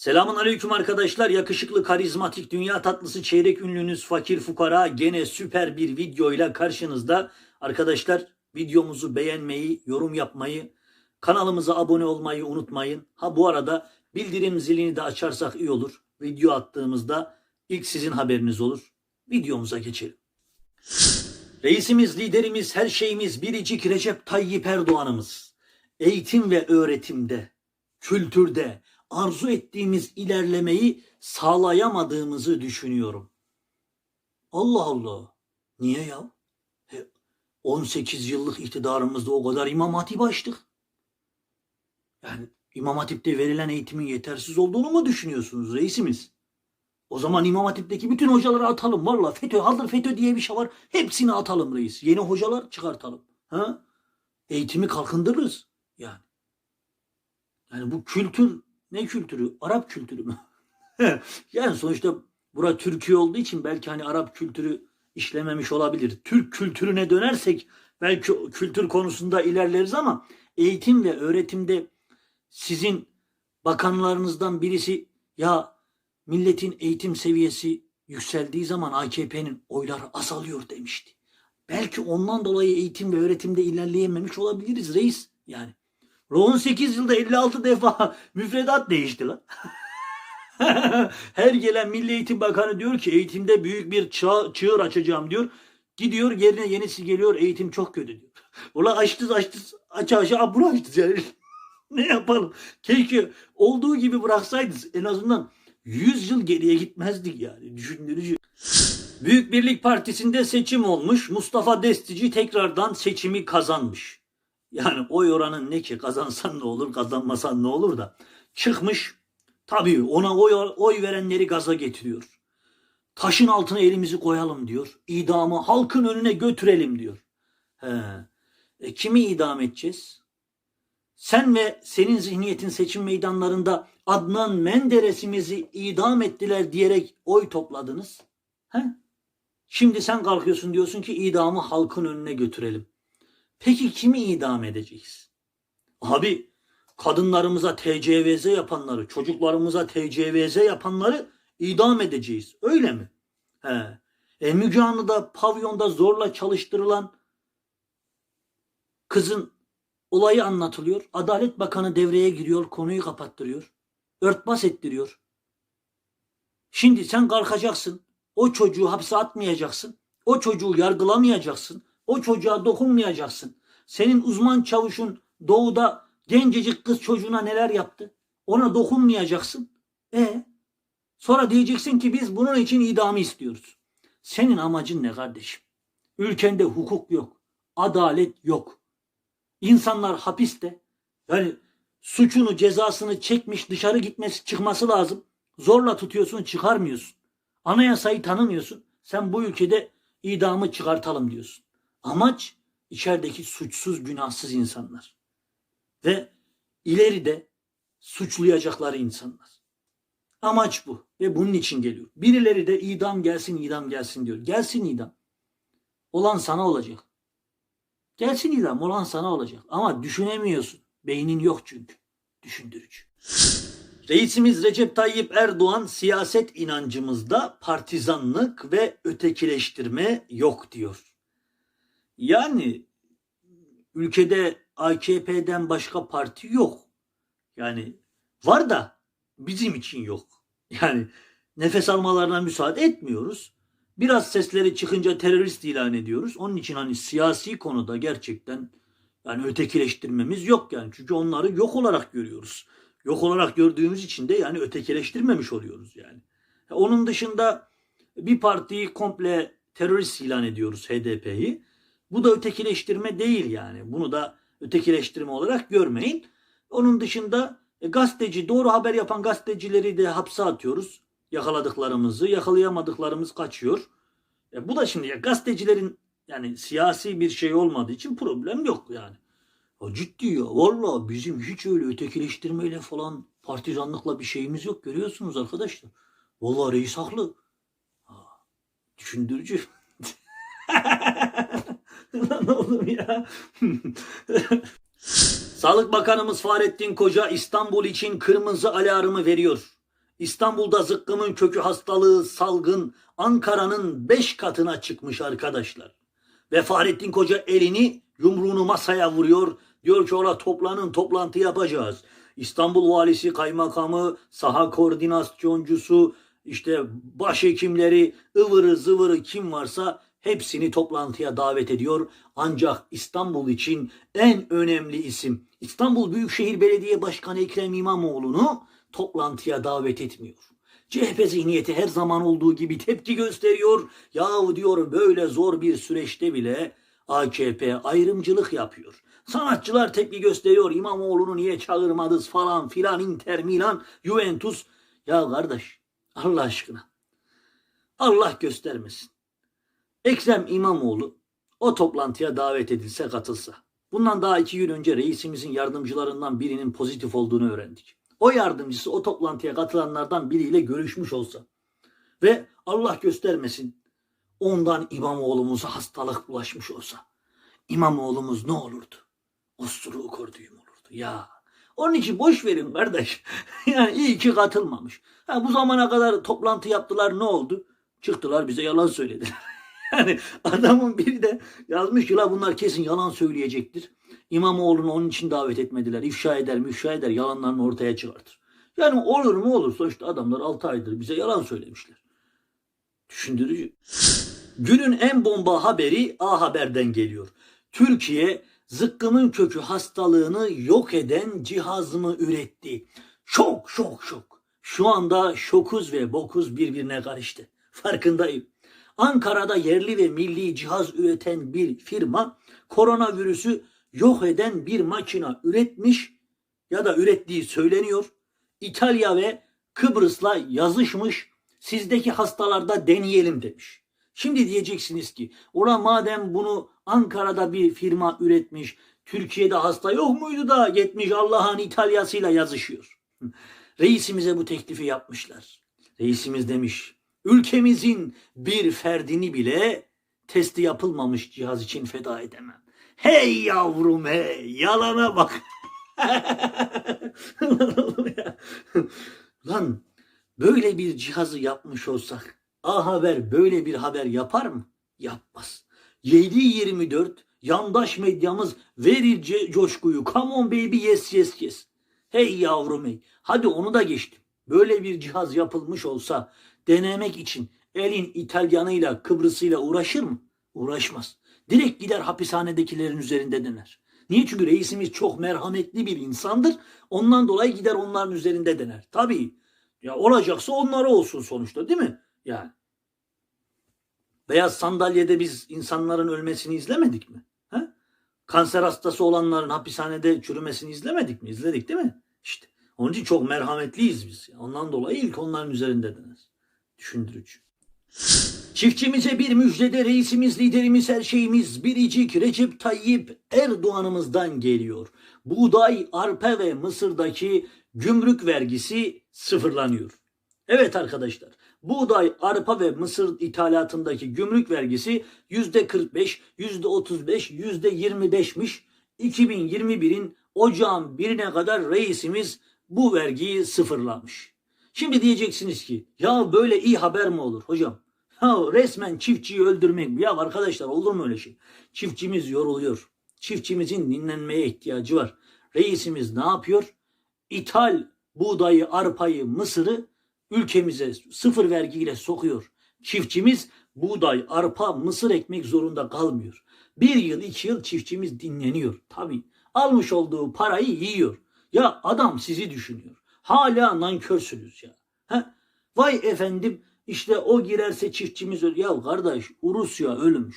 Selamun aleyküm arkadaşlar. Yakışıklı, karizmatik, dünya tatlısı, çeyrek ünlünüz, fakir fukara gene süper bir videoyla karşınızda. Arkadaşlar videomuzu beğenmeyi, yorum yapmayı, kanalımıza abone olmayı unutmayın. Ha bu arada bildirim zilini de açarsak iyi olur. Video attığımızda ilk sizin haberiniz olur. Videomuza geçelim. Reisimiz, liderimiz, her şeyimiz biricik Recep Tayyip Erdoğan'ımız. Eğitim ve öğretimde, kültürde arzu ettiğimiz ilerlemeyi sağlayamadığımızı düşünüyorum. Allah Allah. Niye ya? E, 18 yıllık iktidarımızda o kadar imam hatip açtık. Yani imam hatipte verilen eğitimin yetersiz olduğunu mu düşünüyorsunuz reisimiz? O zaman İmam Hatip'teki bütün hocaları atalım. Valla FETÖ, hazır FETÖ diye bir şey var. Hepsini atalım reis. Yeni hocalar çıkartalım. Ha? Eğitimi kalkındırırız. Yani. Yani bu kültür ne kültürü? Arap kültürü mü? yani sonuçta bura Türkiye olduğu için belki hani Arap kültürü işlememiş olabilir. Türk kültürüne dönersek belki kültür konusunda ilerleriz ama eğitim ve öğretimde sizin bakanlarınızdan birisi ya milletin eğitim seviyesi yükseldiği zaman AKP'nin oyları azalıyor demişti. Belki ondan dolayı eğitim ve öğretimde ilerleyememiş olabiliriz reis. Yani 18 yılda 56 defa müfredat değişti lan. Her gelen Milli Eğitim Bakanı diyor ki eğitimde büyük bir çağ, çığır açacağım diyor. Gidiyor yerine yenisi geliyor eğitim çok kötü diyor. Ulan açtız açtız aç bunu açtız yani. ne yapalım? Keşke olduğu gibi bıraksaydınız en azından 100 yıl geriye gitmezdik yani düşündürücü. Büyük Birlik Partisi'nde seçim olmuş. Mustafa Destici tekrardan seçimi kazanmış. Yani oy oranın ne ki kazansan ne olur kazanmasan ne olur da çıkmış tabii ona oy, oy verenleri gaza getiriyor. Taşın altına elimizi koyalım diyor. İdamı halkın önüne götürelim diyor. He. E, kimi idam edeceğiz? Sen ve senin zihniyetin seçim meydanlarında Adnan Menderes'imizi idam ettiler diyerek oy topladınız. He? Şimdi sen kalkıyorsun diyorsun ki idamı halkın önüne götürelim. Peki kimi idam edeceğiz? Abi kadınlarımıza TCVZ yapanları, çocuklarımıza TCVZ yapanları idam edeceğiz. Öyle mi? He. E Müge Anlı'da pavyonda zorla çalıştırılan kızın olayı anlatılıyor. Adalet Bakanı devreye giriyor, konuyu kapattırıyor. Örtbas ettiriyor. Şimdi sen kalkacaksın. O çocuğu hapse atmayacaksın. O çocuğu yargılamayacaksın. O çocuğa dokunmayacaksın. Senin uzman çavuşun doğuda gencecik kız çocuğuna neler yaptı? Ona dokunmayacaksın. E sonra diyeceksin ki biz bunun için idamı istiyoruz. Senin amacın ne kardeşim? Ülkende hukuk yok. Adalet yok. İnsanlar hapiste. Yani suçunu cezasını çekmiş dışarı gitmesi çıkması lazım. Zorla tutuyorsun çıkarmıyorsun. Anayasayı tanımıyorsun. Sen bu ülkede idamı çıkartalım diyorsun. Amaç içerideki suçsuz günahsız insanlar. Ve ileride suçlayacakları insanlar. Amaç bu ve bunun için geliyor. Birileri de idam gelsin idam gelsin diyor. Gelsin idam. Olan sana olacak. Gelsin idam olan sana olacak. Ama düşünemiyorsun. Beynin yok çünkü. Düşündürücü. Reisimiz Recep Tayyip Erdoğan siyaset inancımızda partizanlık ve ötekileştirme yok diyor. Yani ülkede AKP'den başka parti yok. Yani var da bizim için yok. Yani nefes almalarına müsaade etmiyoruz. Biraz sesleri çıkınca terörist ilan ediyoruz. Onun için hani siyasi konuda gerçekten yani ötekileştirmemiz yok yani. Çünkü onları yok olarak görüyoruz. Yok olarak gördüğümüz için de yani ötekileştirmemiş oluyoruz yani. Onun dışında bir partiyi komple terörist ilan ediyoruz HDP'yi. Bu da ötekileştirme değil yani. Bunu da ötekileştirme olarak görmeyin. Onun dışında e, gazeteci, doğru haber yapan gazetecileri de hapse atıyoruz. Yakaladıklarımızı, yakalayamadıklarımız kaçıyor. E, bu da şimdi ya, gazetecilerin yani siyasi bir şey olmadığı için problem yok yani. Ya ciddi ya valla bizim hiç öyle ötekileştirmeyle falan partizanlıkla bir şeyimiz yok görüyorsunuz arkadaşlar. Valla reis haklı. Ha, düşündürücü. Lan oğlum ya. Sağlık Bakanımız Fahrettin Koca İstanbul için kırmızı alarmı veriyor. İstanbul'da zıkkımın kökü hastalığı salgın Ankara'nın beş katına çıkmış arkadaşlar. Ve Fahrettin Koca elini yumruğunu masaya vuruyor. Diyor ki ola toplanın toplantı yapacağız. İstanbul valisi, kaymakamı, saha koordinasyoncusu, işte başhekimleri, ıvırı zıvırı kim varsa hepsini toplantıya davet ediyor. Ancak İstanbul için en önemli isim İstanbul Büyükşehir Belediye Başkanı Ekrem İmamoğlu'nu toplantıya davet etmiyor. CHP zihniyeti her zaman olduğu gibi tepki gösteriyor. Yahu diyor böyle zor bir süreçte bile AKP ayrımcılık yapıyor. Sanatçılar tepki gösteriyor. İmamoğlu'nu niye çağırmadınız falan filan Inter Milan, Juventus. Ya kardeş Allah aşkına Allah göstermesin. Ekrem İmamoğlu o toplantıya davet edilse katılsa. Bundan daha iki gün önce reisimizin yardımcılarından birinin pozitif olduğunu öğrendik. O yardımcısı o toplantıya katılanlardan biriyle görüşmüş olsa ve Allah göstermesin ondan İmamoğlu'muza hastalık bulaşmış olsa İmamoğlu'muz ne olurdu? Osturuğu korduyum olurdu ya. Onun için boş verin kardeş. yani iyi ki katılmamış. Ha, bu zamana kadar toplantı yaptılar ne oldu? Çıktılar bize yalan söylediler. yani adamın biri de yazmış ki la bunlar kesin yalan söyleyecektir. İmamoğlu'nu onun için davet etmediler. İfşa eder müfşa eder yalanlarını ortaya çıkartır. Yani olur mu olur. Sonuçta adamlar 6 aydır bize yalan söylemişler. Düşündürücü. Günün en bomba haberi A Haber'den geliyor. Türkiye zıkkımın kökü hastalığını yok eden cihaz mı üretti? Şok şok şok. Şu anda şokuz ve bokuz birbirine karıştı. Farkındayım. Ankara'da yerli ve milli cihaz üreten bir firma koronavirüsü yok eden bir makina üretmiş ya da ürettiği söyleniyor. İtalya ve Kıbrıs'la yazışmış. Sizdeki hastalarda deneyelim demiş. Şimdi diyeceksiniz ki ola madem bunu Ankara'da bir firma üretmiş, Türkiye'de hasta yok muydu da gitmiş Allah'ın İtalya'sıyla yazışıyor. Reisimize bu teklifi yapmışlar. Reisimiz demiş ülkemizin bir ferdini bile testi yapılmamış cihaz için feda edemem. Hey yavrum hey yalana bak. Lan böyle bir cihazı yapmış olsak A Haber böyle bir haber yapar mı? Yapmaz. 7-24 yandaş medyamız verir coşkuyu. Come on baby yes yes yes. Hey yavrum hey. Hadi onu da geçtim. Böyle bir cihaz yapılmış olsa denemek için elin İtalyanıyla Kıbrıs'ıyla uğraşır mı? Uğraşmaz. Direkt gider hapishanedekilerin üzerinde dener. Niye? Çünkü reisimiz çok merhametli bir insandır. Ondan dolayı gider onların üzerinde dener. Tabii. Ya olacaksa onlara olsun sonuçta değil mi? Yani. Beyaz sandalyede biz insanların ölmesini izlemedik mi? He? Kanser hastası olanların hapishanede çürümesini izlemedik mi? İzledik değil mi? İşte. Onun için çok merhametliyiz biz. Ondan dolayı ilk onların üzerinde deneriz. Düşündürücü. Çiftçimize bir müjdede reisimiz, liderimiz, her şeyimiz biricik Recep Tayyip Erdoğan'ımızdan geliyor. Buğday, arpa ve mısırdaki gümrük vergisi sıfırlanıyor. Evet arkadaşlar, buğday, arpa ve mısır ithalatındaki gümrük vergisi yüzde 45, yüzde 35, yüzde 25'miş. 2021'in ocağın birine kadar reisimiz bu vergiyi sıfırlamış. Şimdi diyeceksiniz ki ya böyle iyi haber mi olur hocam? Ya resmen çiftçiyi öldürmek. Ya arkadaşlar olur mu öyle şey? Çiftçimiz yoruluyor. Çiftçimizin dinlenmeye ihtiyacı var. Reisimiz ne yapıyor? İthal buğdayı, arpayı, mısırı ülkemize sıfır vergiyle sokuyor. Çiftçimiz buğday, arpa, mısır ekmek zorunda kalmıyor. Bir yıl, iki yıl çiftçimiz dinleniyor. Tabii almış olduğu parayı yiyor. Ya adam sizi düşünüyor. Hala nankörsünüz ya. Ha? Vay efendim işte o girerse çiftçimiz ölür. Ya kardeş Rusya ölmüş.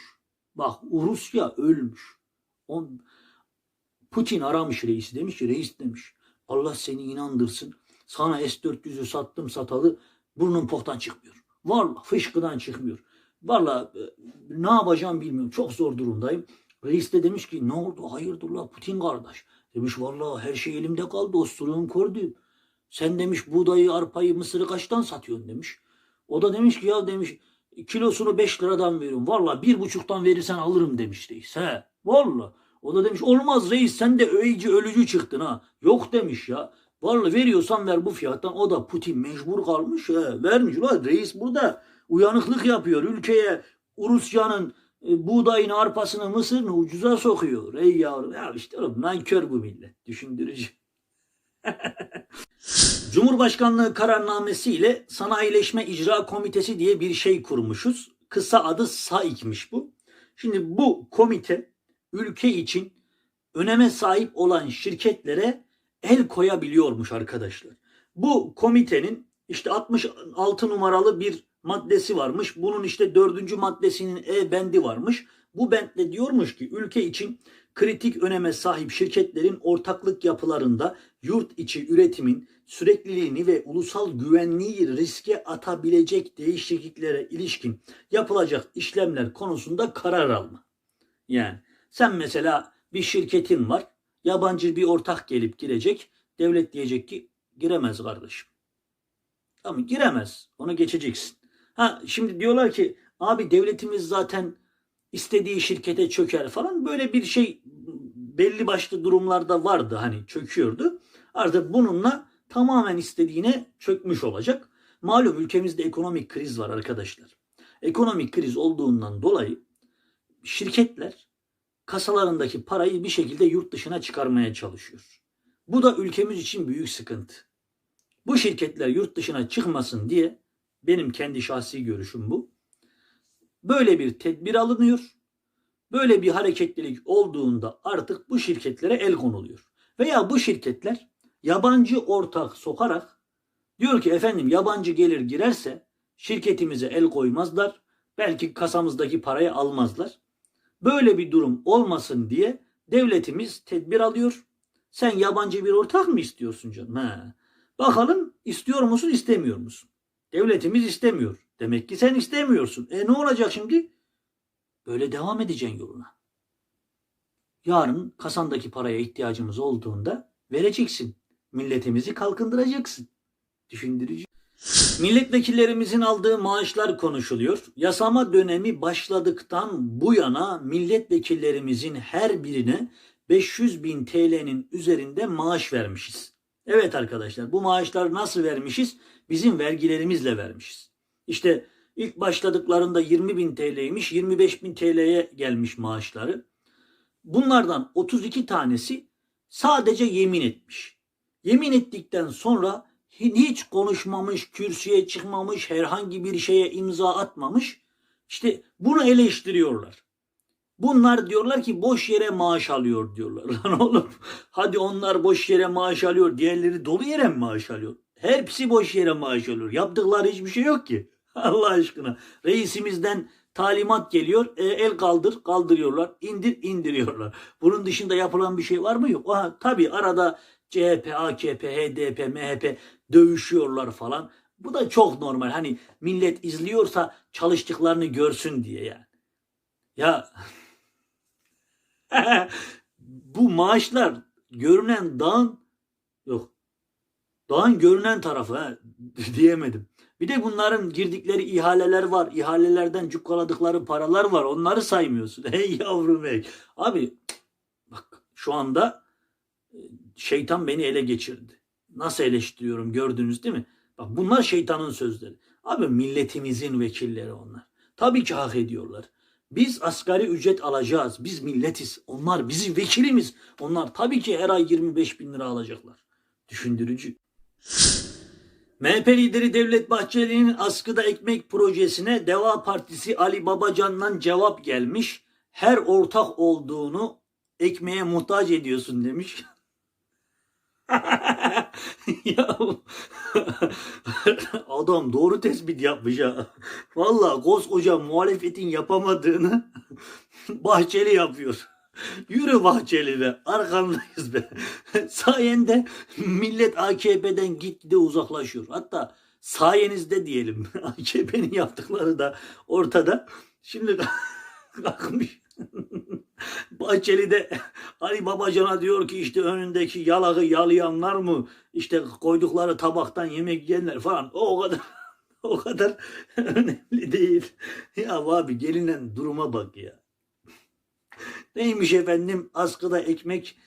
Bak Rusya ölmüş. O, Putin aramış reisi demiş ki reis demiş. Allah seni inandırsın. Sana S-400'ü sattım satalı burnun poktan çıkmıyor. Vallahi fışkıdan çıkmıyor. Vallahi e, ne yapacağım bilmiyorum. Çok zor durumdayım. Reis de demiş ki ne oldu? Hayırdır la Putin kardeş. Demiş vallahi her şey elimde kaldı. Osturuğum korduyum. Sen demiş buğdayı, arpayı, mısırı kaçtan satıyorsun demiş. O da demiş ki ya demiş kilosunu 5 liradan veriyorum. Valla bir buçuktan verirsen alırım demiş reis. He valla. O da demiş olmaz reis sen de öyici ölücü çıktın ha. Yok demiş ya. Vallahi veriyorsan ver bu fiyattan. O da Putin mecbur kalmış. He, vermiş. Ulan reis burada uyanıklık yapıyor. Ülkeye Rusya'nın e, buğdayını, arpasını, mısırını ucuza sokuyor. Ey yavrum. Ya işte oğlum nankör bu millet. Düşündürücü. Cumhurbaşkanlığı kararnamesiyle Sanayileşme İcra Komitesi diye bir şey kurmuşuz. Kısa adı SAİK'miş bu. Şimdi bu komite ülke için öneme sahip olan şirketlere el koyabiliyormuş arkadaşlar. Bu komitenin işte 66 numaralı bir maddesi varmış. Bunun işte dördüncü maddesinin E bendi varmış. Bu bendde diyormuş ki ülke için kritik öneme sahip şirketlerin ortaklık yapılarında yurt içi üretimin sürekliliğini ve ulusal güvenliği riske atabilecek değişikliklere ilişkin yapılacak işlemler konusunda karar alma. Yani sen mesela bir şirketin var, yabancı bir ortak gelip girecek, devlet diyecek ki giremez kardeşim. Ama giremez, onu geçeceksin. Ha şimdi diyorlar ki abi devletimiz zaten istediği şirkete çöker falan böyle bir şey belli başlı durumlarda vardı hani çöküyordu. Artık bununla tamamen istediğine çökmüş olacak. Malum ülkemizde ekonomik kriz var arkadaşlar. Ekonomik kriz olduğundan dolayı şirketler kasalarındaki parayı bir şekilde yurt dışına çıkarmaya çalışıyor. Bu da ülkemiz için büyük sıkıntı. Bu şirketler yurt dışına çıkmasın diye benim kendi şahsi görüşüm bu. Böyle bir tedbir alınıyor. Böyle bir hareketlilik olduğunda artık bu şirketlere el konuluyor. Veya bu şirketler yabancı ortak sokarak diyor ki efendim yabancı gelir girerse şirketimize el koymazlar. Belki kasamızdaki parayı almazlar. Böyle bir durum olmasın diye devletimiz tedbir alıyor. Sen yabancı bir ortak mı istiyorsun canım? He. Bakalım istiyor musun istemiyor musun? Devletimiz istemiyor. Demek ki sen istemiyorsun. E ne olacak şimdi? Böyle devam edeceksin yoluna. Yarın kasandaki paraya ihtiyacımız olduğunda vereceksin. Milletimizi kalkındıracaksın. Düşündürücü. Milletvekillerimizin aldığı maaşlar konuşuluyor. Yasama dönemi başladıktan bu yana milletvekillerimizin her birine 500 bin TL'nin üzerinde maaş vermişiz. Evet arkadaşlar bu maaşlar nasıl vermişiz? Bizim vergilerimizle vermişiz. İşte ilk başladıklarında 20 bin TL'ymiş 25 bin TL'ye gelmiş maaşları. Bunlardan 32 tanesi sadece yemin etmiş. Yemin ettikten sonra hiç konuşmamış, kürsüye çıkmamış, herhangi bir şeye imza atmamış. İşte bunu eleştiriyorlar. Bunlar diyorlar ki boş yere maaş alıyor diyorlar. Lan oğlum hadi onlar boş yere maaş alıyor. Diğerleri dolu yere mi maaş alıyor? Hepsi boş yere maaş alıyor. Yaptıkları hiçbir şey yok ki. Allah aşkına. Reisimizden talimat geliyor. E, el kaldır, kaldırıyorlar. İndir, indiriyorlar. Bunun dışında yapılan bir şey var mı? Yok. Aha, tabii arada CHP, AKP, HDP, MHP dövüşüyorlar falan. Bu da çok normal. Hani millet izliyorsa çalıştıklarını görsün diye yani. Ya bu maaşlar görünen dağın yok. Dağın görünen tarafı ha, diyemedim. Bir de bunların girdikleri ihaleler var. İhalelerden cukkaladıkları paralar var. Onları saymıyorsun. Ey yavrum ey. Abi bak şu anda e, şeytan beni ele geçirdi. Nasıl eleştiriyorum gördünüz değil mi? Bak bunlar şeytanın sözleri. Abi milletimizin vekilleri onlar. Tabii ki hak ediyorlar. Biz asgari ücret alacağız. Biz milletiz. Onlar bizim vekilimiz. Onlar tabii ki her ay 25 bin lira alacaklar. Düşündürücü. MHP lideri Devlet Bahçeli'nin askıda ekmek projesine Deva Partisi Ali Babacan'dan cevap gelmiş. Her ortak olduğunu ekmeğe muhtaç ediyorsun demiş. adam doğru tespit yapmış ha. Valla koskoca muhalefetin yapamadığını Bahçeli yapıyor. Yürü Bahçeli be. Arkandayız be. Sayende millet AKP'den gitgide uzaklaşıyor. Hatta sayenizde diyelim. AKP'nin yaptıkları da ortada. Şimdi kalkmış. Bahçeli de Ali Babacan'a diyor ki işte önündeki yalağı yalayanlar mı işte koydukları tabaktan yemek yiyenler falan o kadar o kadar önemli değil. Ya abi gelinen duruma bak ya. Neymiş efendim askıda ekmek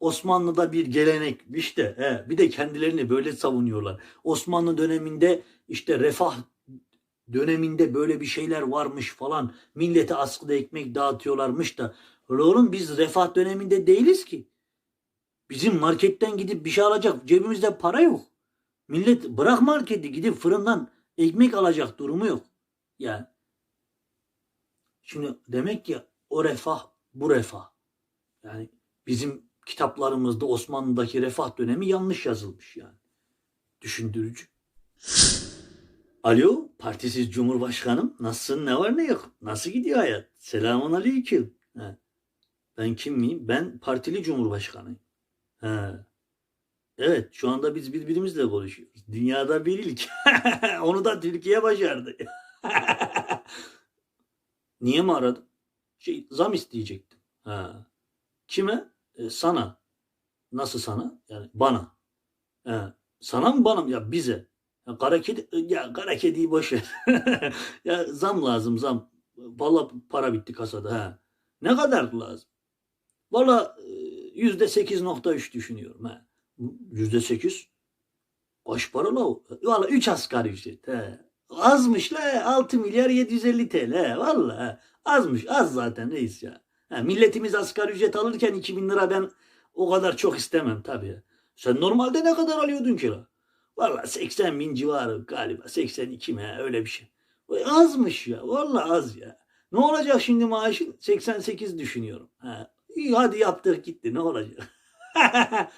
Osmanlı'da bir gelenekmiş de he, bir de kendilerini böyle savunuyorlar. Osmanlı döneminde işte refah döneminde böyle bir şeyler varmış falan. Millete askıda ekmek dağıtıyorlarmış da. Ulan Oğlum biz refah döneminde değiliz ki. Bizim marketten gidip bir şey alacak cebimizde para yok. Millet bırak marketi gidip fırından ekmek alacak durumu yok. Yani şimdi demek ki o refah bu refah. Yani bizim kitaplarımızda Osmanlı'daki refah dönemi yanlış yazılmış yani. Düşündürücü. Alo, partisiz cumhurbaşkanım. Nasılsın, ne var ne yok? Nasıl gidiyor hayat? Selamun aleyküm. He. Ben kim miyim? Ben partili cumhurbaşkanıyım. He. Evet, şu anda biz birbirimizle konuşuyoruz. Dünyada bir ilk. Onu da Türkiye başardı. Niye mi aradın? Şey, zam isteyecektim. Ha. Kime? E, sana. Nasıl sana? Yani bana. He. Sana mı bana mı? Ya bize. Ya kara kedi, ya kara kediyi boş ver. ya zam lazım zam. Valla para bitti kasada. Ha. Ne kadar lazım? Valla e, yüzde sekiz nokta üç düşünüyorum. Ha. Yüzde sekiz? Kaç para la o? Valla üç asgari ücret. He. Azmış la 6 milyar 750 TL. Valla. Azmış az zaten reis ya. Ha, milletimiz asgari ücret alırken 2000 lira ben o kadar çok istemem tabii. Sen normalde ne kadar alıyordun ki la? Valla 80 bin civarı galiba 82 mi öyle bir şey. Azmış ya valla az ya. Ne olacak şimdi maaşın? 88 düşünüyorum. Ha, iyi hadi yaptır gitti ne olacak?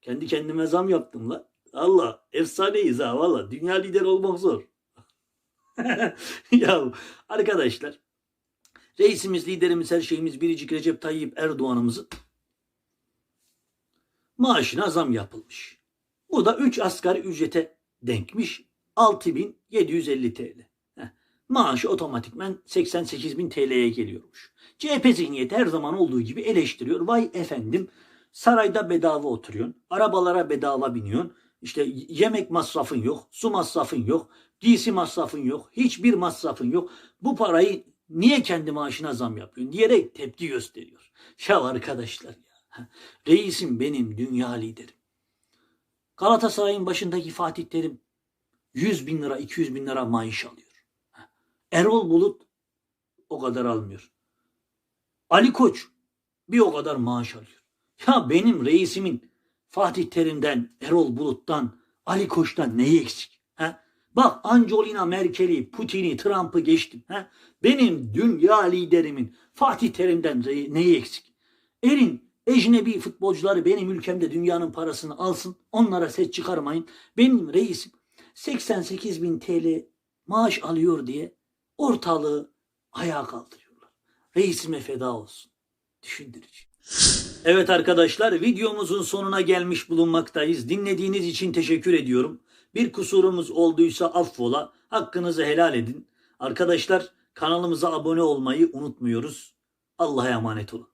Kendi kendime zam yaptım la. Allah efsaneyiz ha valla. Dünya lideri olmak zor. ya arkadaşlar reisimiz, liderimiz, her şeyimiz biricik Recep Tayyip Erdoğan'ımızın maaşına zam yapılmış. Bu da 3 asgari ücrete denkmiş. 6750 TL. Heh. Maaşı otomatikmen 88.000 TL'ye geliyormuş. CHP zihniyeti her zaman olduğu gibi eleştiriyor. Vay efendim sarayda bedava oturuyorsun. Arabalara bedava biniyorsun. İşte yemek masrafın yok. Su masrafın yok. Giysi masrafın yok. Hiçbir masrafın yok. Bu parayı niye kendi maaşına zam yapıyorsun diyerek tepki gösteriyor. Ya arkadaşlar ya. Reisim benim dünya liderim. Galatasaray'ın başındaki Fatih Terim 100 bin lira 200 bin lira maaş alıyor. Erol Bulut o kadar almıyor. Ali Koç bir o kadar maaş alıyor. Ya benim reisimin Fatih Terim'den, Erol Bulut'tan, Ali Koç'tan neyi eksik? Ha? Bak Angelina Merkel'i, Putin'i, Trump'ı geçtim. Ha? Benim dünya liderimin Fatih Terim'den neyi eksik? Erin ecnebi futbolcuları benim ülkemde dünyanın parasını alsın. Onlara ses çıkarmayın. Benim reisim 88 bin TL maaş alıyor diye ortalığı ayağa kaldırıyorlar. Reisime feda olsun. Düşündürücü. Evet arkadaşlar videomuzun sonuna gelmiş bulunmaktayız. Dinlediğiniz için teşekkür ediyorum. Bir kusurumuz olduysa affola. Hakkınızı helal edin. Arkadaşlar kanalımıza abone olmayı unutmuyoruz. Allah'a emanet olun.